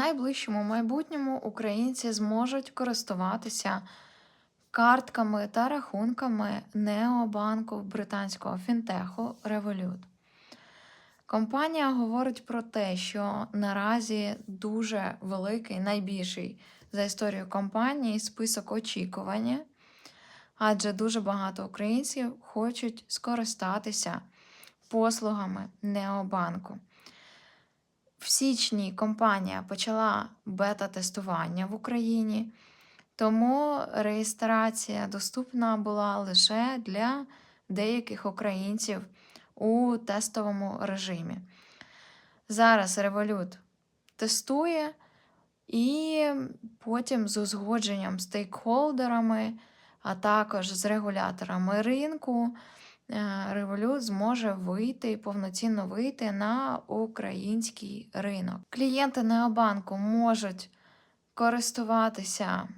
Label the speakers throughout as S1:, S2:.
S1: найближчому майбутньому українці зможуть користуватися картками та рахунками Необанку британського фінтеху Revolut. Компанія говорить про те, що наразі дуже великий, найбільший за історію компанії список очікування, адже дуже багато українців хочуть скористатися послугами Необанку. В січні компанія почала бета-тестування в Україні, тому реєстрація доступна була лише для деяких українців у тестовому режимі. Зараз Revolut тестує, і потім з узгодженням стейкхолдерами, а також з регуляторами ринку. Е, Revolut зможе вийти і повноцінно вийти на український ринок. Клієнти Необанку можуть користуватися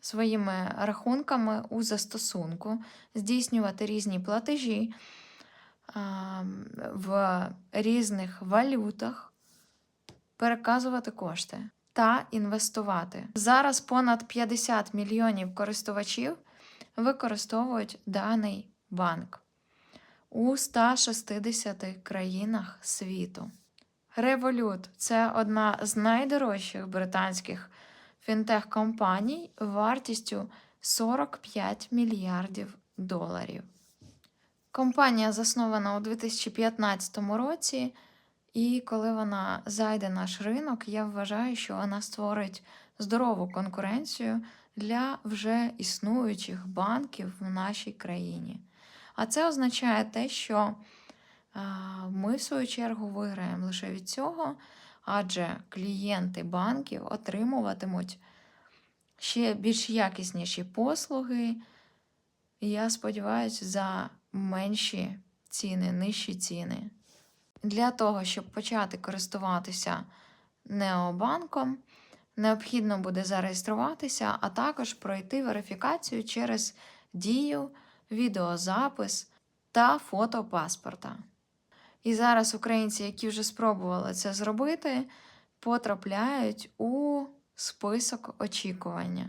S1: своїми рахунками у застосунку, здійснювати різні платежі в різних валютах, переказувати кошти та інвестувати. Зараз понад 50 мільйонів користувачів використовують даний банк у 160 країнах світу. Revolut – це одна з найдорожчих британських фінтех-компаній вартістю 45 мільярдів доларів. Компанія заснована у 2015 році, і коли вона зайде на наш ринок, я вважаю, що вона створить здорову конкуренцію для вже існуючих банків в нашій країні. А це означає те, що ми, в свою чергу, виграємо лише від цього, адже клієнти банків отримуватимуть ще більш якісніші послуги. І я сподіваюся, за менші ціни, нижчі ціни. Для того, щоб почати користуватися Необанком, необхідно буде зареєструватися, а також пройти верифікацію через дію, відеозапис та фото паспорта. І зараз українці, які вже спробували це зробити, потрапляють у список очікування.